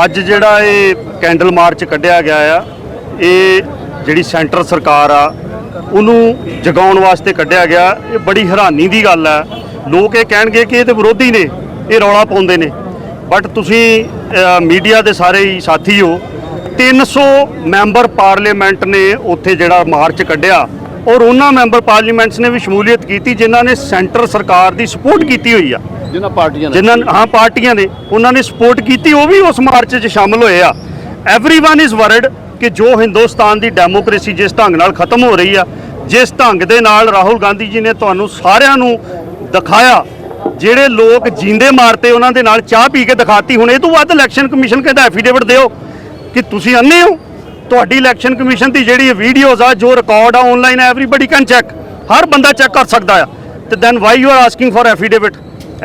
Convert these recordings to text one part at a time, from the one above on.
ਅੱਜ ਜਿਹੜਾ ਇਹ ਕੈਂਡਲ ਮਾਰਚ ਕੱਢਿਆ ਗਿਆ ਆ। ਇਹ ਜਿਹੜੀ ਸੈਂਟਰ ਸਰਕਾਰ ਆ ਉਹਨੂੰ ਜਗਾਉਣ ਵਾਸਤੇ ਕੱਢਿਆ ਗਿਆ। ਇਹ ਬੜੀ ਹੈਰਾਨੀ ਦੀ ਗੱਲ ਹੈ ਲੋਕ ਇਹ ਕਹਿਣਗੇ ਕਿ ਇਹ ਤੇ ਵਿਰੋਧੀ ਨੇ ਇਹ ਰੌਲਾ ਪਾਉਂਦੇ ਨੇ। ਬਟ ਤੁਸੀਂ ਮੀਡੀਆ ਦੇ ਸਾਰੇ ਹੀ ਸਾਥੀ ਹੋ 300 ਮੈਂਬਰ ਪਾਰਲੀਮੈਂਟ ਨੇ ਉੱਥੇ ਜਿਹੜਾ ਮਾਰਚ ਕੱਢਿਆ। ਔਰ ਉਹਨਾਂ ਮੈਂਬਰ ਪਾਰਲੀਮੈਂਟਸ ਨੇ ਵੀ ਸ਼ਮੂਲੀਅਤ ਕੀਤੀ ਜਿਨ੍ਹਾਂ ਨੇ ਸੈਂਟਰ ਸਰਕਾਰ ਦੀ ਸਪੋਰਟ ਕੀਤੀ ਹੋਈ ਆ। ਜਿਨ੍ਹਾਂ ਪਾਰਟੀਆਂ ਨੇ। ਜਿਨ੍ਹਾਂ ਹਾਂ ਪਾਰਟੀਆਂ ਨੇ ਉਹਨਾਂ ਨੇ ਸਪੋਰਟ ਕੀਤੀ ਉਹ ਵੀ ਉਸ ਮਾਰਚ 'ਚ ਸ਼ਾਮਲ ਹੋਏ ਆ। एवरीवन इज वर्ड ਕਿ ਜੋ ਹਿੰਦੁਸਤਾਨ ਦੀ ਡੈਮੋਕ੍ਰੇਸੀ ਜਿਸ ਢੰਗ ਨਾਲ ਖਤਮ ਹੋ ਰਹੀ ਆ, ਜਿਸ ਢੰਗ ਦੇ ਨਾਲ ਰਾਹੁਲ ਗਾਂਧੀ ਜੀ ਨੇ ਤੁਹਾਨੂੰ ਸਾਰਿਆਂ ਨੂੰ ਦਿਖਾਇਆ, ਜਿਹੜੇ ਲੋਕ ਜਿੰਦੇ ਮਾਰਤੇ ਉਹਨਾਂ ਦੇ ਨਾਲ ਚਾਹ ਪੀ ਕੇ ਦਿਖਾਤੀ, ਹੁਣ ਇਹ ਤੋਂ ਵੱਧ ਇਲੈਕਸ਼ਨ ਕਮਿਸ਼ਨ ਕਹਿੰਦਾ ਐਫੀਡੇਵਿਟ ਦਿਓ ਕਿ ਤੁਸੀਂ ਅੰਨੇ ਹੋ। ਤੁਹਾਡੀ ਇਲੈਕਸ਼ਨ ਕਮਿਸ਼ਨ ਦੀ ਜਿਹੜੀ ਵੀਡੀਓਜ਼ ਆ, ਜੋ ਰਿਕਾਰਡ ਆ ਆਨਲਾਈਨ ਐਵਰੀਬਾਡੀ ਕੈਨ ਚੈੱਕ ਹਰ ਬੰਦਾ ਚੈੱਕ ਕਰ ਸਕਦਾ ਆ। ਤੇ then why you are asking for affidavit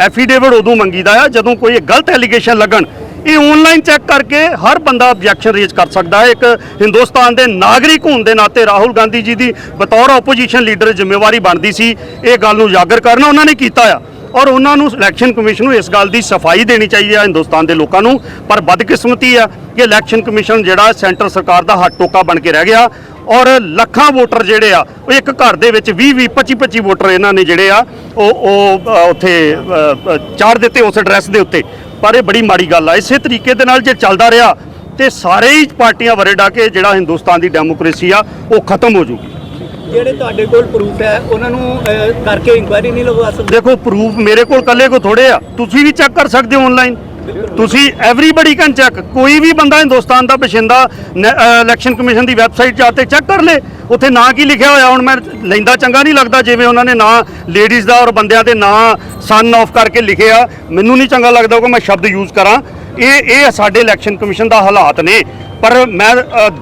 affidavit ਉਦੋਂ ਮੰਗੀਦਾ ਆ ਜਦੋਂ ਕੋਈ ਗਲਤ ਐਲੀਗੇਸ਼ਨ ਲੱਗਣ। ਇਹ ਆਨਲਾਈਨ ਚੈੱਕ ਕਰਕੇ ਹਰ ਬੰਦਾ ਆਬਜੈਕਸ਼ਨ ਰੇਜ਼ ਕਰ ਸਕਦਾ ਹੈ। ਇੱਕ ਹਿੰਦੁਸਤਾਨ ਦੇ ਨਾਗਰਿਕ ਹੋਣ ਦੇ ਨਾਤੇ ਰਾਹੁਲ ਗਾਂਧੀ ਜੀ ਦੀ ਬਤੌਰ ਆਪੋਜੀਸ਼ਨ ਲੀਡਰ ਜ਼ਿੰਮੇਵਾਰੀ ਬਣਦੀ ਸੀ। ਇਹ ਗੱਲ ਨੂੰ ਉਜਾਗਰ ਕਰਨਾ ਉਹਨਾਂ ਨੇ ਕੀਤਾ ਆ। ਔਰ ਉਹਨਾਂ ਨੂੰ ਇਲੈਕਸ਼ਨ ਕਮਿਸ਼ਨ ਨੂੰ ਇਸ ਗੱਲ ਦੀ ਸਫ਼ਾਈ ਦੇਣੀ ਚਾਹੀਦੀ ਹੈ ਹਿੰਦੁਸਤਾਨ ਦੇ ਲੋਕਾਂ ਨੂੰ। ਪਰ ਬਦਕਿਸਮਤੀ ਆ ਕਿ ਇਲੈਕਸ਼ਨ ਕਮਿਸ਼ਨ ਜਿਹੜਾ ਸੈਂਟਰ ਸਰਕਾਰ ਦਾ ਹੱਥ ਟੋਕਾ ਬਣ ਕੇ ਰਹਿ ਗਿਆ। ਔਰ ਲੱਖਾਂ ਵੋਟਰ ਜਿਹੜੇ ਆ ਉਹ ਇੱਕ ਘਰ ਦੇ ਵਿੱਚ 20 20 25 25 ਵੋਟਰ ਇਹਨਾਂ ਨੇ ਜਿਹੜੇ ਆ ਉਹ ਉਹ ਉੱਥੇ ਅ, ਚਾੜ ਦਿੱਤੇ ਉਸ ਐਡਰੈਸ ਦੇ ਉੱਤੇ। ਪਰ ਇਹ ਬੜੀ ਮਾੜੀ ਗੱਲ ਆ। ਇਸੇ ਤਰੀਕੇ ਦੇ ਨਾਲ ਜੇ ਚੱਲਦਾ ਰਿਹਾ ਤੇ ਸਾਰੇ ਹੀ ਪਾਰਟੀਆਂ ਵਰੇ ਡਾ ਕੇ ਜਿਹੜਾ ਹਿੰਦੁਸਤਾਨ ਦੀ ਡੈਮੋਕ੍ਰੇਸੀ ਆ ਉਹ ਖਤਮ ਹੋ ਜੂਗੀ। ਜਿਹੜੇ ਤੁਹਾਡੇ ਕੋਲ ਪ੍ਰੂਫ ਹੈ ਉਹਨਾਂ ਨੂੰ ਅਹ, ਕਰਕੇ ਇਨਕੁਆਇਰੀ ਨਹੀਂ ਲਗਵਾ ਸਕਦੇ? ਦੇਖੋ ਪ੍ਰੂਫ ਮੇਰੇ ਕੋਲ ਕੱਲੇ ਕੋ ਥੋੜੇ ਆ। ਤੁਸੀਂ ਵੀ ਚੈੱਕ ਕਰ ਸਕਦੇ ਹੋ ਆਨਲਾਈਨ ਤੁਸੀਂ ਐਵਰੀਬਾਡੀ ਕੈਨ ਚੈੱਕ ਕੋਈ ਵੀ ਬੰਦਾ ਹਿੰਦੁਸਤਾਨ ਦਾ ਬਸ਼ਿੰਦਾ ਇਲੈਕਸ਼ਨ ਕਮਿਸ਼ਨ ਦੀ ਵੈਬਸਾਈਟ ਜਾ ਕੇ ਚੈੱਕ ਕਰ ਲੇ। ਉੱਥੇ ਨਾਂ ਕੀ ਲਿਖਿਆ ਹੋਇਆ? ਹੁਣ ਮੈਂ ਲੈਂਦਾ ਚੰਗਾ ਨਹੀਂ ਲੱਗਦਾ ਜਿਵੇਂ ਉਹਨਾਂ ਨੇ ਨਾਂ ਲੇਡੀਜ਼ ਦਾ ਔਰ ਬੰਦਿਆਂ ਦੇ ਨਾਂ ਸਨ ਆਫ ਕਰਕੇ ਲਿਖਿਆ ਮੈਨੂੰ ਨਹੀਂ ਚੰਗਾ ਲੱਗਦਾ ਕਿ ਮੈਂ ਸ਼ਬਦ ਯੂਜ਼ ਕਰਾਂ। ਇਹ ਇਹ ਸਾਡੇ ਇਲੈਕਸ਼ਨ ਕਮਿਸ਼ਨ ਦਾ ਹਾਲਾਤ ਨੇ। ਪਰ ਮੈਂ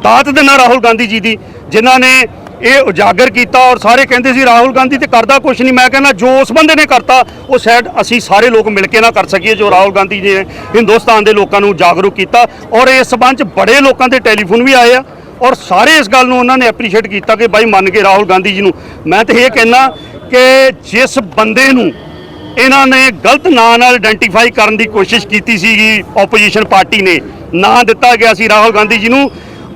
ਦਾਤ ਦਿੰਦਾ ਰਾਹੁਲ ਗਾਂਧੀ ਜੀ ਦੀ, ਜਿਨ੍ਹਾਂ ਨੇ ਇਹ ਉਜਾਗਰ ਕੀਤਾ ਔਰ ਸਾਰੇ ਕਹਿੰਦੇ ਸੀ ਰਾਹੁਲ ਗਾਂਧੀ ਤੇ ਕਰਦਾ ਕੁਛ ਨਹੀਂ। ਮੈਂ ਕਹਿੰਦਾ ਜੋ ਉਸ ਬੰਦੇ ਨੇ ਕਰਤਾ, ਉਹ ਸ਼ਾਇਦ ਅਸੀਂ ਸਾਰੇ ਲੋਕ ਮਿਲ ਕੇ ਨਾ ਕਰ ਸਕੀਏ ਜੋ ਰਾਹੁਲ ਗਾਂਧੀ ਜੀ ਨੇ ਹਿੰਦੁਸਤਾਨ ਦੇ ਲੋਕਾਂ ਨੂੰ ਜਾਗਰੂਕ ਕੀਤਾ। ਔਰ ਇਸ ਸਬੰਧ 'ਚ ਬੜੇ ਲੋਕਾਂ ਦੇ ਟੈਲੀਫੋਨ ਵੀ ਆਏ ਆ। ਔਰ ਸਾਰੇ ਇਸ ਗੱਲ ਨੂੰ ਉਹਨਾਂ ਨੇ ਐਪਰੀਸ਼ੀਏਟ ਕੀਤਾ ਕਿ ਬਾਈ ਮੰਨ ਕੇ ਰਾਹੁਲ ਗਾਂਧੀ ਜੀ ਨੂੰ। ਮੈਂ ਤੇ ਇਹ ਕਹਿਣਾ ਕਿ ਜਿਸ ਬੰਦੇ ਨੂੰ ਇਹਨਾਂ ਨੇ ਗਲਤ ਨਾਂ ਨਾਲ ਆਇਡੈਂਟੀਫਾਈ ਕਰਨ ਦੀ ਕੋਸ਼ਿਸ਼ ਕੀਤੀ ਸੀਗੀ ਆਪੋਜੀਸ਼ਨ ਪਾਰਟੀ ਨੇ, ਨਾਂ ਦਿੱਤਾ ਗਿਆ ਸੀ ਰਾਹੁਲ ਗਾਂਧੀ ਜੀ ਨੂੰ,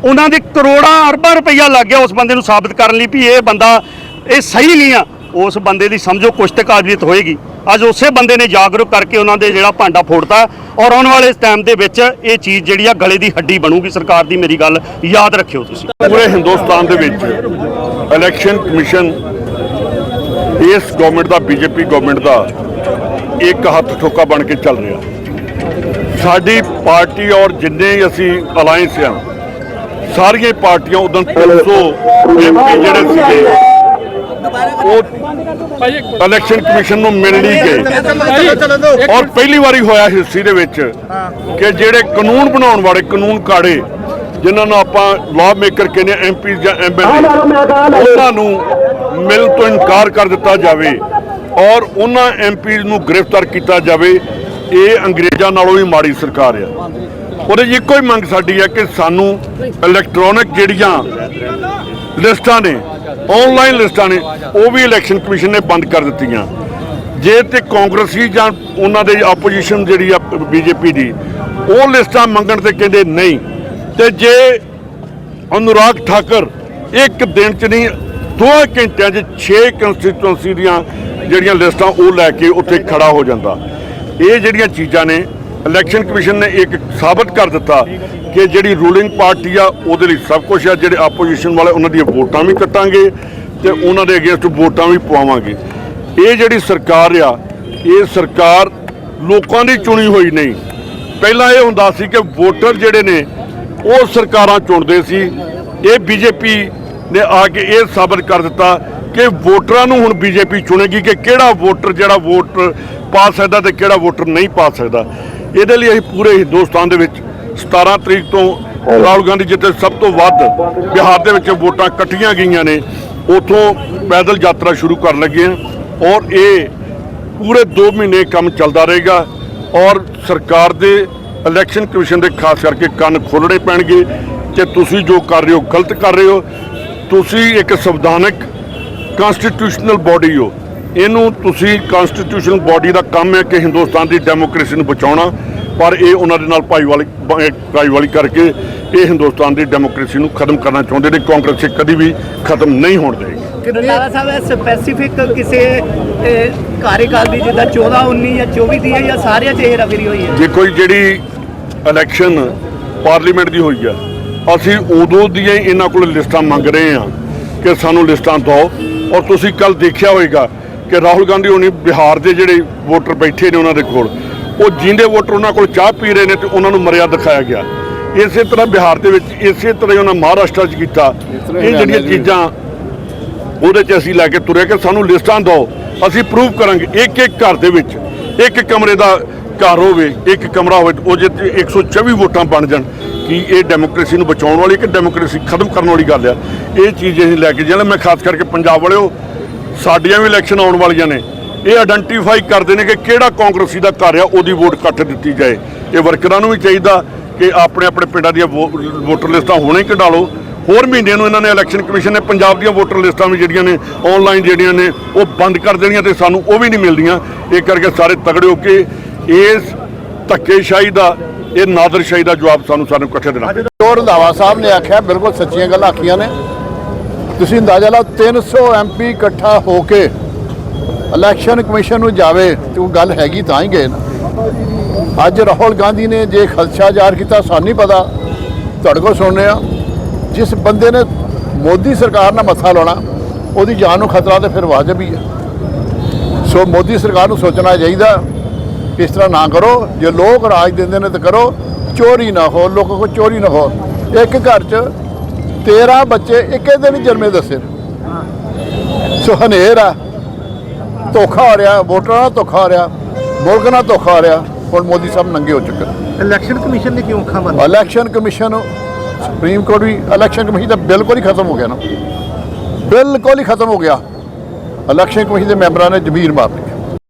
ਉਹਨਾਂ ਦੇ ਕਰੋੜਾਂ ਅਰਬਾਂ ਰੁਪਈਆ ਲੱਗ ਗਿਆ ਉਸ ਬੰਦੇ ਨੂੰ ਸਾਬਤ ਕਰਨ ਲਈ ਵੀ ਇਹ ਬੰਦਾ ਇਹ ਸਹੀ ਨਹੀਂ ਆ। ਉਸ ਬੰਦੇ ਦੀ ਸਮਝੋ ਕੁਛ ਤੇ ਕਾਬਲੀਅਤ ਹੋਏਗੀ। ਅੱਜ ਉਸੇ ਬੰਦੇ ਨੇ ਜਾਗਰੂਕ ਕਰਕੇ ਉਹਨਾਂ ਦੇ ਜਿਹੜਾ ਭਾਂਡਾ ਫੋੜਤਾ ਔਰ ਆਉਣ ਵਾਲੇ ਟਾਈਮ ਦੇ ਵਿੱਚ ਇਹ ਚੀਜ਼ ਜਿਹੜੀ ਆ ਗਲੇ ਦੀ ਹੱਡੀ ਬਣੂਗੀ। ਸਰਕਾਰ ਦੀ ਮੇਰੀ ਗੱਲ ਯਾਦ ਰੱਖਿਓ ਤੁਸੀਂ। ਪੂਰੇ ਹਿੰਦੁਸਤਾਨ ਦੇ ਵਿੱਚ ਇਲੈਕਸ਼ਨ ਕਮਿਸ਼ਨ ਇਸ ਗਵਰਨਮੈਂਟ ਦਾ ਬੀਜੇਪੀ ਗਵਰਨਮੈਂਟ ਦਾ ਇੱਕ ਹੱਥ ਠੋਕਾ ਬਣ ਕੇ ਚੱਲ ਰਿਹਾ। ਸਾਡੀ ਪਾਰਟੀ ਔਰ ਜਿੰਨੇ ਅਸੀਂ ਅਲਾਈਅੰਸ ਆ, ਸਾਰੀਆਂ ਪਾਰਟੀਆਂ ਉਦੋਂ 300 ਜਿਹੜੇ ਸੀਗੇ ਉਹ ਇਲੈਕਸ਼ਨ ਕਮਿਸ਼ਨ ਨੂੰ ਮਿਲ ਨਹੀਂ ਗਏ। ਔਰ ਪਹਿਲੀ ਵਾਰੀ ਹੋਇਆ ਹਿਸਟਰੀ ਦੇ ਵਿੱਚ ਕਿ ਜਿਹੜੇ ਕਾਨੂੰਨ ਬਣਾਉਣ ਵਾਲੇ ਕਾਨੂੰਨ ਕਾੜੇ ਜਿਨ੍ਹਾਂ ਨੂੰ ਆਪਾਂ ਲਾਅ ਮੇਕਰ ਕਹਿੰਦੇ ਐਮਪੀ ਜਾਂ ਐਮਐਲਏ ਉਹਨਾਂ ਨੂੰ ਮਿਲ ਤੋਂ ਇਨਕਾਰ ਕਰ ਦਿੱਤਾ ਜਾਵੇ ਔਰ ਉਹਨਾਂ ਐਮਪੀ ਨੂੰ ਗ੍ਰਿਫਤਾਰ ਕੀਤਾ ਜਾਵੇ ਇਹ ਅੰਗਰੇਜ਼ਾਂ ਨਾਲੋਂ ਵੀ ਮਾੜੀ ਸਰਕਾਰ ਆ। ਉਹਦੇ 'ਚ ਇੱਕੋ ਹੀ ਮੰਗ ਸਾਡੀ ਹੈ ਕਿ ਸਾਨੂੰ ਇਲੈਕਟ੍ਰੋਨਿਕ ਜਿਹੜੀਆਂ ਲਿਸਟਾਂ ਨੇ ਆਨਲਾਈਨ ਲਿਸਟਾਂ ਨੇ, ਉਹ ਵੀ ਇਲੈਕਸ਼ਨ ਕਮਿਸ਼ਨ ਨੇ ਬੰਦ ਕਰ ਦਿੱਤੀਆਂ। ਜੇ ਤੇ ਕਾਂਗਰਸੀ ਜਾਂ ਉਹਨਾਂ ਦੇ ਆਪੋਜੀਸ਼ਨ ਜਿਹੜੀ ਆ ਬੀਜੇਪੀ ਦੀ, ਉਹ ਲਿਸਟਾਂ ਮੰਗਣ ਤੇ ਕਹਿੰਦੇ ਨਹੀਂ। ਤੇ ਜੇ ਅਨੁਰਾਗ ਠਾਕਰ ਇੱਕ ਦਿਨ ਚ ਨਹੀਂ, ਦੋ ਘੰਟਿਆਂ 'ਚ 6 ਕੰਸਟੀਟੂਐਂਸੀ ਦੀਆਂ ਜਿਹੜੀਆਂ ਲਿਸਟਾਂ ਉਹ ਲੈ ਕੇ ਉੱਥੇ ਖੜਾ ਹੋ ਜਾਂਦਾ। ਇਹ ਜਿਹੜੀਆਂ ਚੀਜ਼ਾਂ ਨੇ ਇਲੈਕਸ਼ਨ ਕਮਿਸ਼ਨ ਨੇ ਇੱਕ ਸਾਬਤ ਕਰ ਦਿੱਤਾ। ਕਿ ਜਿਹੜੀ ਰੂਲਿੰਗ ਪਾਰਟੀ ਆ, ਉਹਦੇ ਲਈ ਸਭ ਕੁਝ ਆ। ਜਿਹੜੇ ਆਪੋਜੀਸ਼ਨ ਵਾਲੇ, ਉਹਨਾਂ ਦੀਆਂ ਵੋਟਾਂ ਵੀ ਕੱਟਾਂਗੇ ਤੇ ਉਹਨਾਂ ਦੇ ਅਗੇਂਸਟ ਵੋਟਾਂ ਵੀ ਪਵਾਵਾਂਗੇ। ਇਹ ਜਿਹੜੀ ਸਰਕਾਰ ਆ, ਇਹ ਸਰਕਾਰ ਲੋਕਾਂ ਦੀ ਚੁਣੀ ਹੋਈ ਨਹੀਂ। ਪਹਿਲਾਂ ਇਹ ਹੁੰਦਾ ਸੀ ਕਿ ਵੋਟਰ ਜਿਹੜੇ ਨੇ, ਉਹ ਸਰਕਾਰਾਂ ਚੁਣਦੇ ਸੀ। ਇਹ ਬੀਜੇਪੀ ਨੇ ਆ ਕੇ ਇਹ ਸਾਬਤ ਕਰ ਦਿੱਤਾ ਕਿ ਵੋਟਰਾਂ ਨੂੰ ਹੁਣ ਬੀਜੇਪੀ ਚੁਣੇਗੀ ਕਿ ਕਿਹੜਾ ਵੋਟਰ ਜਿਹੜਾ ਵੋਟ ਪਾ ਸਕਦਾ ਤੇ ਕਿਹੜਾ ਵੋਟਰ ਨਹੀਂ ਪਾ ਸਕਦਾ। ਇਹਦੇ ਲਈ ਅਸੀਂ ਪੂਰੇ ਹਿੰਦੁਸਤਾਨ ਦੇ ਵਿੱਚ 17 ਤਰੀਕ ਤੋਂ ਰਾਹੁਲ ਗਾਂਧੀ ਜਿੱਥੇ ਸਭ ਤੋਂ ਵੱਧ ਬਿਹਾਰ ਦੇ ਵਿੱਚ ਵੋਟਾਂ ਕੱਟੀਆਂ ਗਈਆਂ ਨੇ। ਉਥੋਂ ਪੈਦਲ ਯਾਤਰਾ ਸ਼ੁਰੂ ਕਰਨ ਲੱਗੇ ਹਾਂ ਔਰ ਇਹ ਪੂਰੇ 2 ਮਹੀਨੇ ਕੰਮ ਚੱਲਦਾ ਰਹੇਗਾ ਔਰ ਸਰਕਾਰ ਦੇ ਇਲੈਕਸ਼ਨ ਕਮਿਸ਼ਨ ਦੇ ਖਾਸ ਕਰਕੇ ਕੰਨ ਖੋਲਣੇ ਪੈਣਗੇ ਕਿ ਤੁਸੀਂ ਜੋ ਕਰ ਰਹੇ ਹੋ, ਗਲਤ ਕਰ ਰਹੇ ਹੋ। ਤੁਸੀਂ ਇੱਕ ਸੰਵਿਧਾਨਕ ਕਨਸਟੀਟਿਊਸ਼ਨਲ ਬਾਡੀ ਹੋ। ਇਹਨੂੰ ਤੁਸੀਂ ਕਨਸਟੀਟਿਊਸ਼ਨਲ ਬਾਡੀ ਦਾ ਕੰਮ ਹੈ ਕਿ ਹਿੰਦੁਸਤਾਨ ਦੀ ਡੈਮੋਕ੍ਰੇਸੀ ਨੂੰ ਬਚਾਉਣਾ। ਪਰ ਇਹ ਉਹਨਾਂ ਦੇ ਨਾਲ ਭਾਈਵਾਲੀ ਭਾਈਵਾਲੀ ਕਰਕੇ ਇਹ ਹਿੰਦੁਸਤਾਨ ਦੀ ਡੈਮੋਕ੍ਰੇਸੀ ਨੂੰ ਖਤਮ ਕਰਨਾ ਚਾਹੁੰਦੇ ਨੇ ਕਾਂਗਰਸ ਇਹ ਕਦੀ ਵੀ ਖਤਮ ਨਹੀਂ ਹੋਣ ਦੇਗੀ ਰੰਦਾਵਾ ਸਾਹਿਬ ਸਪੈਸੀਫਿਕ ਕਿਸੇ ਕਾਰਜਕਾਲ ਦੀ ਜਿੱਦਾਂ 14 19 ਜਾਂ 24 ਦੀ ਹੈ ਜਾਂ ਸਾਰਿਆਂ 'ਚ ਹੇਰਾਫੇਰੀ ਹੋਈ ਹੈ? ਜੇ ਕੋਈ ਜਿਹੜੀ ਇਲੈਕਸ਼ਨ ਪਾਰਲੀਮੈਂਟ ਦੀ ਹੋਈ ਆ ਅਸੀਂ ਉਦੋਂ ਦੀਆਂ ਹੀ ਇਹਨਾਂ ਕੋਲ ਲਿਸਟਾਂ ਮੰਗ ਰਹੇ ਹਾਂ ਕਿ ਸਾਨੂੰ ਲਿਸਟਾਂ ਦਿਓ। ਔਰ ਤੁਸੀਂ ਕੱਲ ਦੇਖਿਆ ਹੋਵੇਗਾ ਕਿ ਰਾਹੁਲ ਗਾਂਧੀ ਹੋਣੀ ਬਿਹਾਰ ਦੇ ਜਿਹੜੇ ਵੋਟਰ ਬੈਠੇ ਨੇ ਉਹਨਾਂ ਦੇ ਕੋਲ ਉਹ ਜਿੰਦੇ ਵੋਟਰ ਉਹਨਾਂ ਕੋਲ ਚਾਹ ਪੀ ਰਹੇ ਨੇ ਤੇ ਉਹਨਾਂ ਨੂੰ ਮਰਿਆ ਦਿਖਾਇਆ ਗਿਆ। ਇਸੇ ਤਰ੍ਹਾਂ ਬਿਹਾਰ ਦੇ ਵਿੱਚ ਇਸੇ ਤਰ੍ਹਾਂ ਉਹਨਾਂ ਮਹਾਰਾਸ਼ਟਰ 'ਚ ਕੀਤਾ। ਇਹ ਜਿਹੜੀਆਂ ਚੀਜ਼ਾਂ ਉਹਦੇ 'ਚ ਅਸੀਂ ਲੈ ਕੇ ਤੁਰੇ ਕਿ ਸਾਨੂੰ ਲਿਸਟਾਂ ਦਿਓ ਅਸੀਂ ਪ੍ਰੂਵ ਕਰਾਂਗੇ। ਇੱਕ ਇੱਕ ਘਰ ਦੇ ਵਿੱਚ ਇੱਕ ਕਮਰੇ ਦਾ ਘਰ ਹੋਵੇ ਇੱਕ ਕਮਰਾ ਹੋਵੇ ਉਹ ਜੇ 124 ਵੋਟਾਂ ਬਣ ਜਾਣ ਕੀ ਇਹ ਡੈਮੋਕ੍ਰੇਸੀ ਨੂੰ ਬਚਾਉਣ ਵਾਲੀ ਕਿ ਡੈਮੋਕ੍ਰੇਸੀ ਖਤਮ ਕਰਨ ਵਾਲੀ ਗੱਲ ਆ? ਇਹ ਚੀਜ਼ ਅਸੀਂ ਲੈ ਕੇ ਜਾਣਾ। ਮੈਂ ਖਾਸ ਕਰਕੇ ਪੰਜਾਬ ਵਾਲਿਓ ਸਾਡੀਆਂ ਵੀ ਇਲੈਕਸ਼ਨ ਆਉਣ ਵਾਲੀਆਂ ਨੇ। ਇਹ ਆਇਡੈਂਟੀਫਾਈ ਕਰਦੇ ਨੇ ਕਿ ਕਿਹੜਾ ਕਾਂਗਰਸੀ ਦਾ ਘਰ ਆ, ਉਹਦੀ ਵੋਟ ਕੱਟ ਦਿੱਤੀ ਜਾਏ। ਇਹ ਵਰਕਰਾਂ ਨੂੰ ਵੀ ਚਾਹੀਦਾ ਕਿ ਆਪਣੇ ਆਪਣੇ ਪਿੰਡਾਂ ਦੀਆਂ ਵੋ- ਵੋਟਰ ਲਿਸਟਾਂ ਹੁਣੇ ਕਢਾ ਲਓ। ਹੋਰ ਮਹੀਨੇ ਨੂੰ ਇਹਨਾਂ ਨੇ ਇਲੈਕਸ਼ਨ ਕਮਿਸ਼ਨ ਨੇ ਪੰਜਾਬ ਦੀਆਂ ਵੋਟਰ ਲਿਸਟਾਂ ਵੀ ਜਿਹੜੀਆਂ ਨੇ ਆਨਲਾਈਨ ਜਿਹੜੀਆਂ ਨੇ, ਉਹ ਬੰਦ ਕਰ ਦੇਣੀਆਂ ਤੇ ਸਾਨੂੰ ਉਹ ਵੀ ਨਹੀਂ ਮਿਲਦੀਆਂ। ਇਹ ਕਰਕੇ ਸਾਰੇ ਤਗੜੇ ਹੋ ਕੇ ਇਸ ਧੱਕੇਸ਼ਾਹੀ ਦਾ, ਇਹ ਨਾਦਰਸ਼ਾਹੀ ਦਾ ਜਵਾਬ ਸਾਨੂੰ ਸਾਨੂੰ ਇਕੱਠੇ ਦੇਣਾ ਪਏਗਾ। ਜੋ ਰੰਧਾਵਾ ਸਾਹਿਬ ਨੇ ਆਖਿਆ, ਬਿਲਕੁਲ ਸੱਚੀਆਂ ਗੱਲਾਂ ਆਖੀਆਂ ਨੇ। ਤੁਸੀਂ ਅੰਦਾਜ਼ਾ ਲਾਓ 300 ਐਮਪੀ ਇਕੱਠਾ ਹੋ ਕੇ ਇਲੈਕਸ਼ਨ ਕਮਿਸ਼ਨ ਨੂੰ ਜਾਵੇ ਤੇ ਉਹ ਗੱਲ ਹੈਗੀ ਤਾਂ ਹੀ ਗਏ ਨਾ। ਅੱਜ ਰਾਹੁਲ ਗਾਂਧੀ ਨੇ ਜੇ ਖਦਸ਼ਾ ਜ਼ਾਹਰ ਕੀਤਾ, ਸਾਨੂੰ ਨਹੀਂ ਪਤਾ। ਤੁਹਾਡੇ ਕੋਲ ਸੁਣਨੇ ਆ ਜਿਸ ਬੰਦੇ ਨੇ ਮੋਦੀ ਸਰਕਾਰ ਨਾਲ ਮੱਥਾ ਲਾਉਣਾ, ਉਹਦੀ ਜਾਨ ਨੂੰ ਖਤਰਾ ਤੇ ਫਿਰ ਵਾਜਬ ਹੀ ਹੈ। ਸੋ ਮੋਦੀ ਸਰਕਾਰ ਨੂੰ ਸੋਚਣਾ ਚਾਹੀਦਾ, ਇਸ ਤਰ੍ਹਾਂ ਨਾ ਕਰੋ। ਜੇ ਲੋਕ ਰਾਜ ਦਿੰਦੇ ਨੇ ਤਾਂ ਕਰੋ। ਚੋਰੀ ਨਾ ਹੋ, ਲੋਕਾਂ ਕੋਲ ਚੋਰੀ ਨਾ ਹੋ। ਇੱਕ ਘਰ 'ਚ 13 ਬੱਚੇ ਇੱਕੇ ਦਿਨ ਜਨਮੇ ਦੱਸੇ ਸੋ ਹਨੇਰ। ਆ ਧੋਖਾ ਹੋ ਰਿਹਾ ਵੋਟਰਾਂ ਨਾਲ ਧੋਖਾ ਹੋ ਰਿਹਾ ਮੁਲਕ ਨਾਲ ਧੋਖਾ ਹੋ ਰਿਹਾ ਹੁਣ ਮੋਦੀ ਸਾਹਿਬ ਨੰਗੇ ਹੋ ਚੁੱਕੇ ਇਲੈਕਸ਼ਨ ਕਮਿਸ਼ਨ ਨੇ ਕਿਉਂ ਅੱਖਾਂ ਬੰਦ? ਇਲੈਕਸ਼ਨ ਕਮਿਸ਼ਨ ਸੁਪਰੀਮ ਕੋਰਟ ਵੀ ਇਲੈਕਸ਼ਨ ਕਮਿਸ਼ਨ ਤਾਂ ਬਿਲਕੁਲ ਹੀ ਖਤਮ ਹੋ ਗਿਆ ਨਾ। ਬਿਲਕੁਲ ਹੀ ਖਤਮ ਹੋ ਗਿਆ। ਇਲੈਕਸ਼ਨ ਕਮਿਸ਼ਨ ਦੇ ਮੈਂਬਰਾਂ ਨੇ ਜ਼ਮੀਰ ਮਾਰ ਲਈ